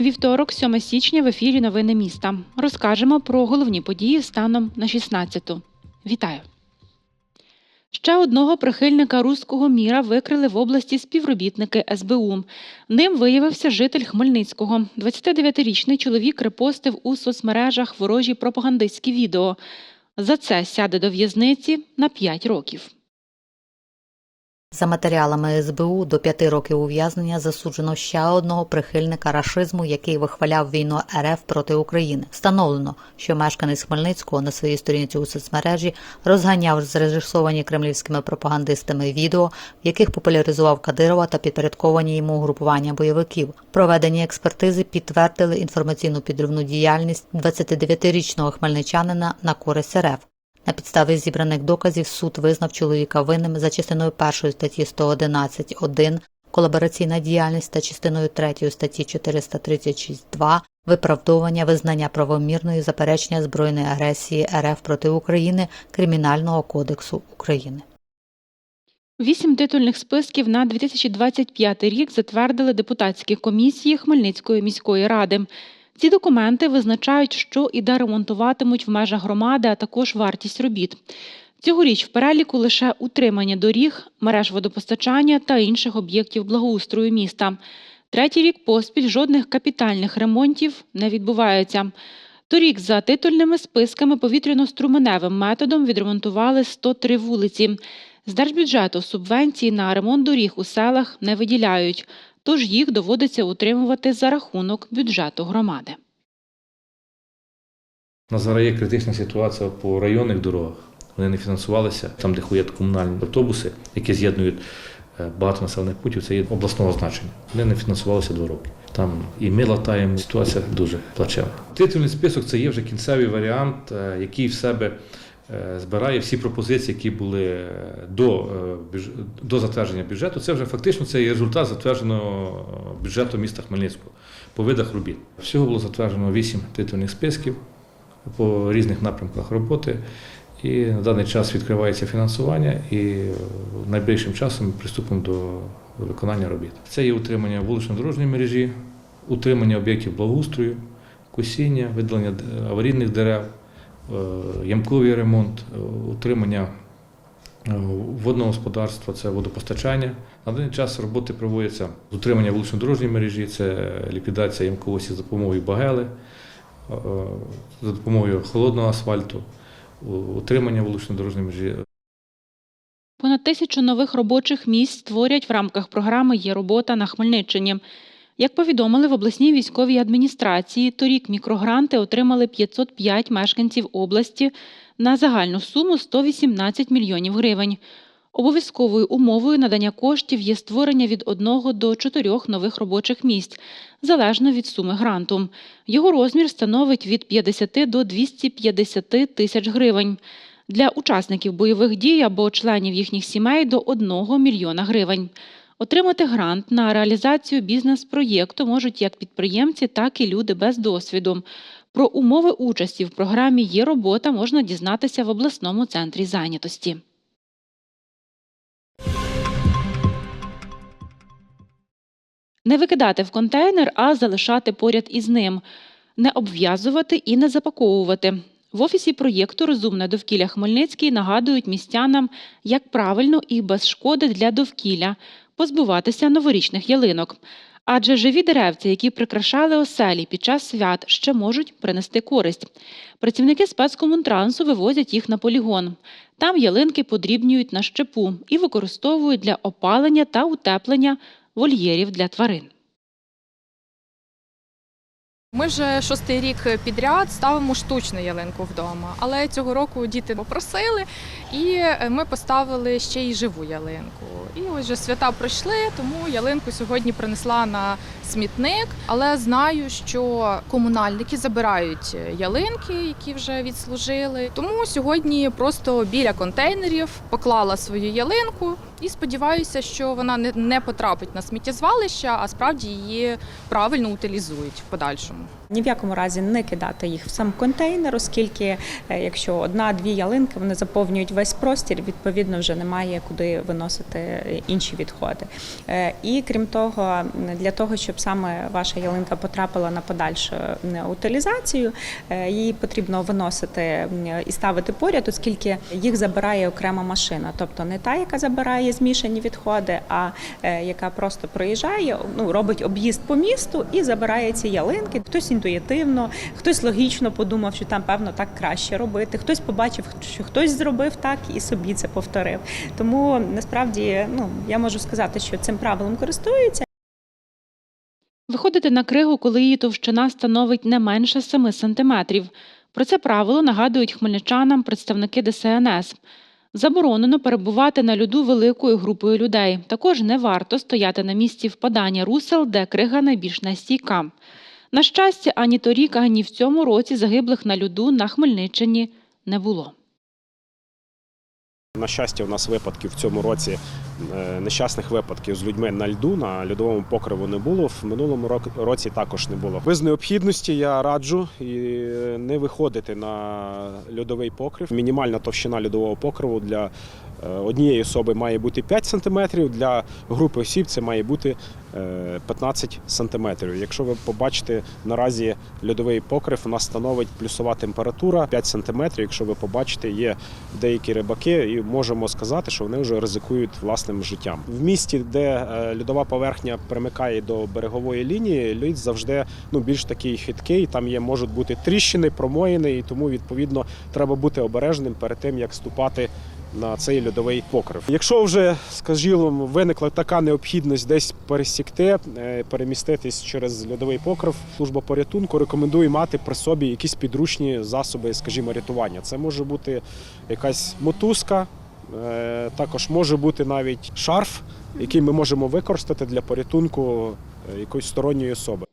Вівторок, 7 січня, в ефірі Новини міста. Розкажемо про головні події станом на 16-ту. Вітаю! Ще одного прихильника руського міра викрили в області співробітники СБУ. Ним виявився житель Хмельницького. 29-річний чоловік репостив у соцмережах ворожі пропагандистські відео. За це сяде до в'язниці на 5 років. За матеріалами СБУ до п'яти років ув'язнення засуджено ще одного прихильника рашизму, який вихваляв війну РФ проти України. Встановлено, що мешканець Хмельницького на своїй сторінці у соцмережі розганяв зрежисовані кремлівськими пропагандистами відео, в яких популяризував Кадирова та підпорядковані йому групування бойовиків. Проведені експертизи підтвердили інформаційну підривну діяльність 29-річного хмельничанина на користь РФ. На підставі зібраних доказів суд визнав чоловіка винним за частиною 1 статті 111.1 колабораційна діяльність та частиною 3 статті 436.2 виправдовування визнання правомірної заперечення збройної агресії РФ проти України Кримінального кодексу України. Вісім титульних списків на 2025 рік затвердили депутатські комісії Хмельницької міської ради. Ці документи визначають, що і де ремонтуватимуть в межах громади, а також вартість робіт. Цьогоріч в переліку лише утримання доріг, мереж водопостачання та інших об'єктів благоустрою міста. Третій рік поспіль жодних капітальних ремонтів не відбувається. Торік за титульними списками повітряно-струменевим методом відремонтували 103 вулиці. З держбюджету субвенції на ремонт доріг у селах не виділяють, тож їх доводиться утримувати за рахунок бюджету громади. У нас зараз є критична ситуація по районних дорогах. Вони не фінансувалися там, де ходять комунальні автобуси, які з'єднують е, багато населених путів. Це є обласного значення. Вони не фінансувалися два роки. Там і ми латаємо. Ситуація дуже плачевна. Титульний список це є вже кінцевий варіант, е, який в себе збирає всі пропозиції, які були е, до, е, до затвердження бюджету. Це вже фактично це є результат затвердженого бюджету міста Хмельницького по видах робіт. Всього було затверджено вісім титульних списків по різних напрямках роботи. І на даний час відкривається фінансування, і найближчим часом приступимо до виконання робіт. Це є утримання вулично-дорожньої мережі, утримання об'єктів благоустрою, косіння, видалення аварійних дерев, е, ямковий ремонт, е, утримання е, водного господарства, це водопостачання. На даний час роботи проводяться з утримання вулично-дорожньої мережі, це ліквідація ямковості за допомогою багели, е, за допомогою холодного асфальту, утримання вулично-дорожньої мережі. Понад тисячу нових робочих місць створять в рамках програми Є робота на Хмельниччині. Як повідомили в обласній військовій адміністрації, торік мікрогранти отримали 505 мешканців області на загальну суму 118 мільйонів гривень. Обов'язковою умовою надання коштів є створення від одного до чотирьох нових робочих місць, залежно від суми гранту. Його розмір становить від 50 до 250 тисяч гривень. Для учасників бойових дій або членів їхніх сімей до 1 мільйона гривень. Отримати грант на реалізацію бізнес-проєкту можуть як підприємці, так і люди без досвіду. Про умови участі в програмі Є робота можна дізнатися в обласному центрі зайнятості. Не викидати в контейнер, а залишати поряд із ним, не обв'язувати і не запаковувати. В офісі проєкту Розумне довкілля Хмельницький нагадують містянам, як правильно і без шкоди для довкілля позбуватися новорічних ялинок. Адже живі деревця, які прикрашали оселі під час свят, ще можуть принести користь. Працівники спецкомунтрансу вивозять їх на полігон. Там ялинки подрібнюють на щепу і використовують для опалення та утеплення вольєрів для тварин. Ми вже шостий рік підряд ставимо штучну ялинку вдома, але цього року діти попросили, і ми поставили ще й живу ялинку. І ось свята пройшли, тому ялинку сьогодні принесла на смітник, але знаю, що комунальники забирають ялинки, які вже відслужили. Тому сьогодні просто біля контейнерів поклала свою ялинку і сподіваюся, що вона не, не потрапить на сміттєзвалище, а справді її правильно утилізують в подальшому. Ні в якому разі не кидати їх в сам контейнер, оскільки е, якщо одна-дві ялинки вони заповнюють весь простір, відповідно вже немає куди виносити інші відходи. Е, І крім того, для того, щоб саме ваша ялинка потрапила на подальшу утилізацію, е, її потрібно виносити і ставити поряд, оскільки їх забирає окрема машина, тобто не та, яка забирає змішані відходи, а е, яка просто проїжджає, ну робить об'їзд по місту і забирає ці ялинки. Хтось інтуїтивно, хтось логічно подумав, що там певно так краще робити. Хтось побачив, що хтось зробив так і собі це повторив. Тому насправді ну я можу сказати, що цим правилом користуються. Виходити на кригу, коли її товщина становить не менше 7 сантиметрів. Про це правило нагадують хмельничанам представники ДСНС. Заборонено перебувати на льоду великою групою людей. Також не варто стояти на місці впадання русел, де крига найбільш нестійка. На щастя, ані торік, ані в цьому році загиблих на льоду на Хмельниччині не було. На щастя, у нас випадків в цьому році е, нещасних випадків з людьми на льду на льодовому покриву не було. В минулому році також не було. Без необхідності я раджу не виходити на льодовий покрив. Мінімальна товщина льодового покриву для е, однієї особи має бути 5 см, для групи осіб це має бути 15 см. Якщо ви побачите, наразі льодовий покрив у нас становить плюсова температура 5 см. Якщо ви побачите, є деякі рибаки, і можемо сказати, що вони вже ризикують власним життям. В місті, де е, льодова поверхня примикає до берегової лінії, лід завжди ну більш такий хиткий. Там є можуть бути тріщини, промоїни, і тому відповідно треба бути обережним перед тим, як ступати. На цей льодовий покрив. Якщо вже, скажімо, виникла така необхідність десь пересікти, е, переміститись через льодовий покрив, служба порятунку рекомендує мати при собі якісь підручні засоби, скажімо, рятування. Це може бути якась мотузка, е, також може бути навіть шарф, який ми можемо використати для порятунку е, якоїсь сторонньої особи.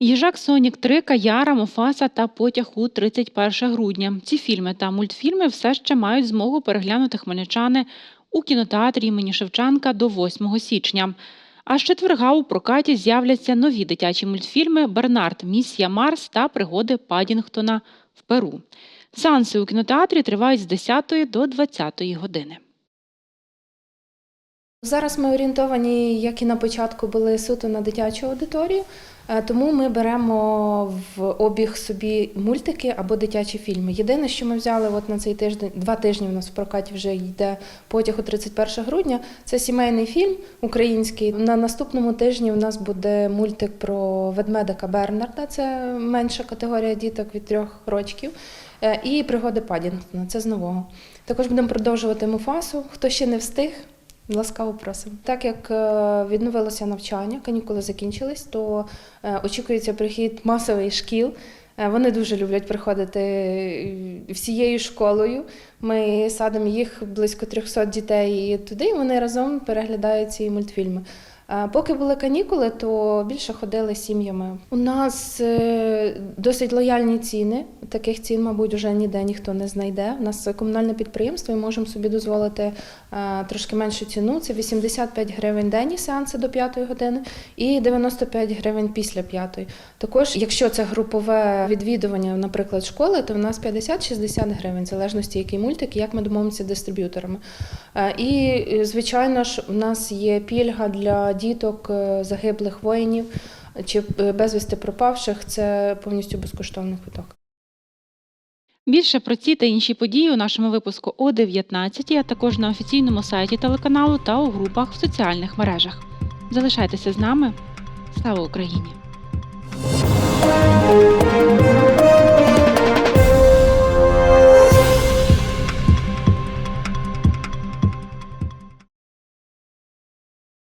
Їжак Сонік 3, Каяра, Мофаса та Потяг у 31 грудня. Ці фільми та мультфільми все ще мають змогу переглянути хмельничани у кінотеатрі імені Шевченка до 8 січня. А з четверга у прокаті з'являться нові дитячі мультфільми Бернард, Місія Марс та Пригоди Падінгтона в Перу. Сеанси у кінотеатрі тривають з 10 до 20 години. Зараз ми орієнтовані, як і на початку, були суто на дитячу аудиторію, е, тому ми беремо в обіг собі мультики або дитячі фільми. Єдине, що ми взяли от на цей тиждень, два тижні у нас в прокаті вже йде потяг у 31 грудня. Це сімейний фільм український. На наступному тижні у нас буде мультик про ведмедика Бернарда. Це менша категорія діток від трьох років. Е, І пригоди Падінгтона. Це з нового. Також будемо продовжувати Муфасу. Хто ще не встиг, Ласкаво просимо. Так як е, відновилося навчання, канікули закінчились, то е, очікується прихід масовий шкіл. Е, Вони дуже люблять приходити всією школою. Ми садимо їх близько 300 дітей туди, і вони разом переглядають ці мультфільми. Поки були канікули, то більше ходили сім'ями. У нас е, досить лояльні ціни. Таких цін, мабуть, вже ніде ніхто не знайде. У нас комунальне підприємство і можемо собі дозволити е, трошки меншу ціну. Це 85 гривень денні сеанси до 5 години і 95 гривень після 5. Також, якщо це групове відвідування, наприклад, школи, то в нас 50-60 гривень, в залежності який мультик і як ми домовимося з дистриб'юторами. Е, І, звичайно ж, у нас є пільга для діток е, загиблих воїнів чи е, безвісти пропавших. Це повністю безкоштовний квиток. Більше про ці та інші події у нашому випуску о 19, а також на офіційному сайті телеканалу та у групах в соціальних мережах. Залишайтеся з нами. Слава Україні!